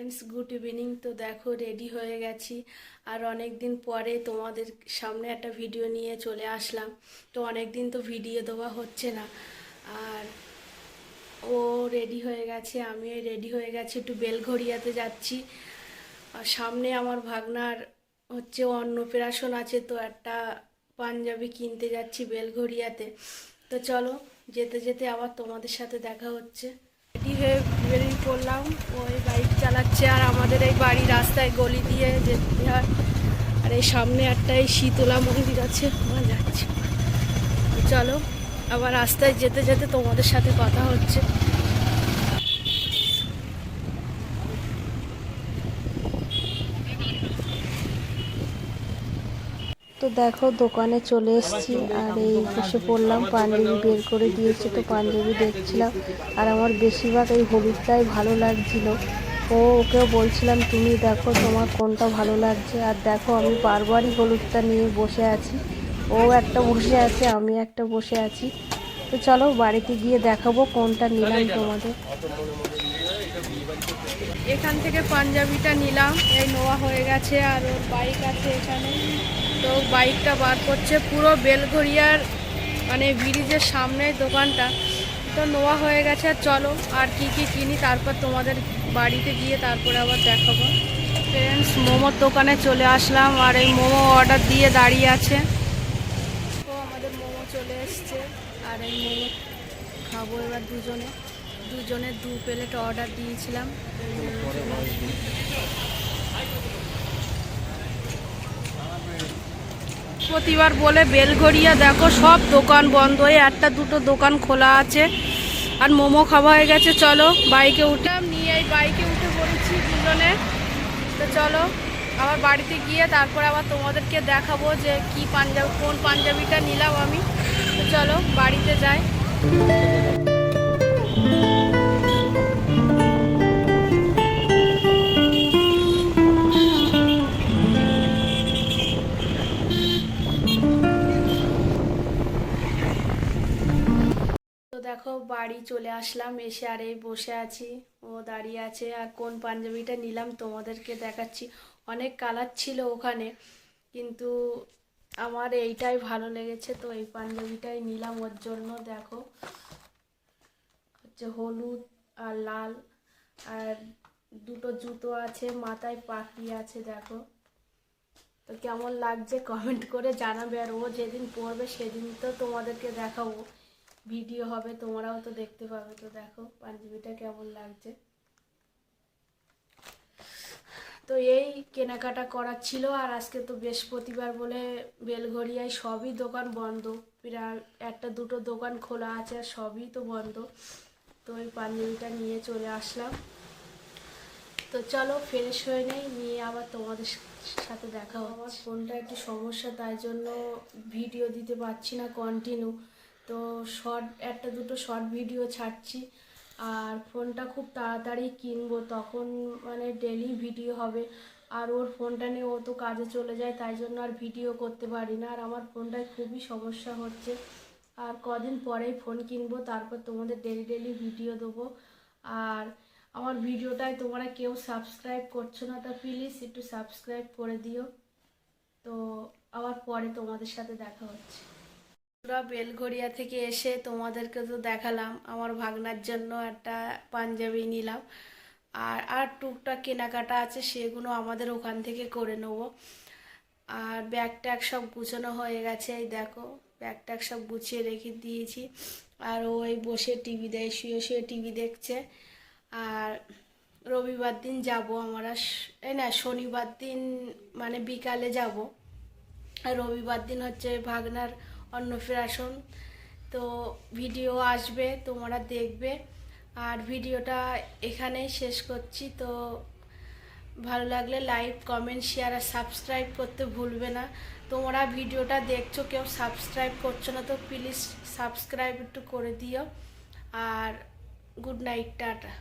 Friends good evening তো দেখো ready হয়ে গেছি। আর অনেক দিন পরে তোমাদের সামনে একটা ভিডিও নিয়ে চলে আসলাম। তো অনেক দিন তো ভিডিও দেওয়া হচ্ছে না। আর ও রেডি হয়ে গেছে, আমিও রেডি হয়ে গেছি। একটু বেলঘড়িয়াতে যাচ্ছি। আর সামনে আমার ভাগনার হচ্ছে অন্নপ্রাশন আছে, তো একটা পাঞ্জাবি কিনতে যাচ্ছি বেলঘড়িয়াতে। তো চলো, যেতে যেতে আবার তোমাদের সাথে দেখা হচ্ছে। হয়ে বেরিয়ে পড়লাম। ওই বাইক চালাচ্ছে আর আমাদের এই বাড়ি রাস্তায় গলি দিয়ে যেতে হয়। আর এই সামনে একটা এই শীতলা মন্দির আছে আমার যাচ্ছি। চলো, আবার রাস্তায় যেতে যেতে তোমাদের সাথে কথা হচ্ছে। তো দেখো, দোকানে চলে এসেছি। আর এই বসে পড়লাম, পাঞ্জাবি বের করে দিয়েছে তো পাঞ্জাবি দেখছিলাম। আর আমার বেশিরভাগ এই হলুদটাই ভালো লাগছিল। ও, ওকেও বলছিলাম, তুমি দেখো তোমার কোনটা ভালো লাগছে। আর দেখো, আমি বারবারই হলুদটা নিয়ে বসে আছি। ও একটা বসে আছে, আমি একটা বসে আছি। তো চলো, বাড়িতে গিয়ে দেখাবো কোনটা নিলাম তোমাদের। এখান থেকে পাঞ্জাবিটা নিলাম। এই নোয়া হয়ে গেছে আর ওর বাইক আছে এখানে। তো বাইকটা বার করছে পুরো বেলঘরিয়ার মানে ব্রিজের সামনে দোকানটা। তো নোয়া হয়ে গেছে চলো আর কি কি কিনি, তারপর তোমাদের বাড়িতে গিয়ে তারপরে আবার দেখাবো। ফ্রেন্ডস মোমোর দোকানে চলে আসলাম, আর এই মোমো অর্ডার দিয়ে দাঁড়িয়ে আছে। তো আমাদের মোমো চলে এসছে, আর এই মোমো খাব এবার দুজনে। দুজনে দু প্লেট অর্ডার দিয়েছিলাম। প্রতিবার বলে বেলঘরিয়া দেখো সব দোকান বন্ধ। হয়ে একটা দুটো দোকান খোলা আছে। আর মোমো খাওয়া হয়ে গেছে, চলো বাইকে উঠলাম নিয়ে এই বাইকে উঠে পড়েছি দুজনে। তো চলো, আবার বাড়িতে গিয়ে তারপরে আবার তোমাদেরকে দেখাবো যে কি পাঞ্জাবি, কোন পাঞ্জাবিটা নিলাম আমি। তো চলো, বাড়িতে যাই। দেখো, বাড়ি চলে আসলাম, এসে আর এই বসে আছি। ও দাঁড়িয়ে আছে, আর কোন পাঞ্জাবিটা নিলাম তোমাদেরকে দেখাচ্ছি। অনেক কালার ছিল ওখানে, কিন্তু আমার এইটাই ভালো লেগেছে, তো এই পাঞ্জাবিটাই নিলাম ওর জন্য, দেখো। হচ্ছে হলুদ আর লাল, আর দুটো জুতো আছে, মাথায় পাখি আছে, দেখো। তো কেমন লাগছে কমেন্ট করে জানাবে, আর ও যেদিন পড়বে সেদিন তো তোমাদেরকে দেখাবো। ভিডিও হবে, তোমরাও তো দেখতে পাবে। তো দেখো, পাঞ্জাবিটা কেমন লাগছে। তো এই কেনাকাটা করার ছিল, আর আজকে তো বৃহস্পতিবার বলে বেলঘরিয়ায় সবই দোকান বন্ধ। প্রায় একটা দুটো দোকান খোলা আছে, আর সবই তো বন্ধ। তো এই পাঞ্জাবিটা নিয়ে চলে আসলাম। তো চলো ফ্রেশ হয়ে নেই, নিয়ে আবার তোমাদের সাথে দেখা আমার ফোনটা একটু সমস্যা, তাই জন্য ভিডিও দিতে পারছি না কন্টিনিউ তো শর্ট একটা দুটো শর্ট ভিডিও ছাড়ছি। আর ফোনটা খুব তাড়াতাড়ি কিনবো, তখন মানে ডেলি ভিডিও হবে। আর ওর ফোনটা নিয়ে ও তো কাজে চলে যায়, তাই জন্য আর ভিডিও করতে পারি না। আর আমার ফোনটায় খুবই সমস্যা হচ্ছে। আর কদিন পরেই ফোন কিনবো, তারপর তোমাদের ডেলি ডেলি ভিডিও দেবো। আর আমার ভিডিওটায় তোমরা কেউ সাবস্ক্রাইব করছ না, তা প্লিজ একটু সাবস্ক্রাইব করে দিও। তো আবার পরে তোমাদের সাথে দেখা হচ্ছে। আমরা বেলঘরিয়া থেকে এসে তোমাদেরকে তো দেখালাম, আমার ভাগনার জন্য একটা পাঞ্জাবি নিলাম। আর আর টুকটাক কেনাকাটা আছে, সেগুলো আমাদের ওখান থেকে করে নেব। আর ব্যাগ ট্যাগ সব গুছানো হয়ে গেছে, এই দেখো ব্যাগ ট্যাগ সব গুছিয়ে রেখে দিয়েছি। আর ওই বসে টিভি দেয়, শুয়ে শুয়ে টিভি দেখছে। আর রবিবার দিন যাব আমরা এই না, শনিবার দিন মানে বিকালে যাব। আর রবিবার দিন হচ্ছে ভাগনার অন্নপ্রাশন তো ভিডিও আসবে, তোমরা দেখবে। আর ভিডিওটা এখানেই শেষ করছি। তো ভালো লাগলে লাইক, কমেন্ট শেয়ার আর সাবস্ক্রাইব করতে ভুলবে না। তোমরা ভিডিওটা দেখছ, কেউ সাবস্ক্রাইব করছ না, তো প্লিজ সাবস্ক্রাইব একটু করে দিও। আর গুড নাইট টাটা।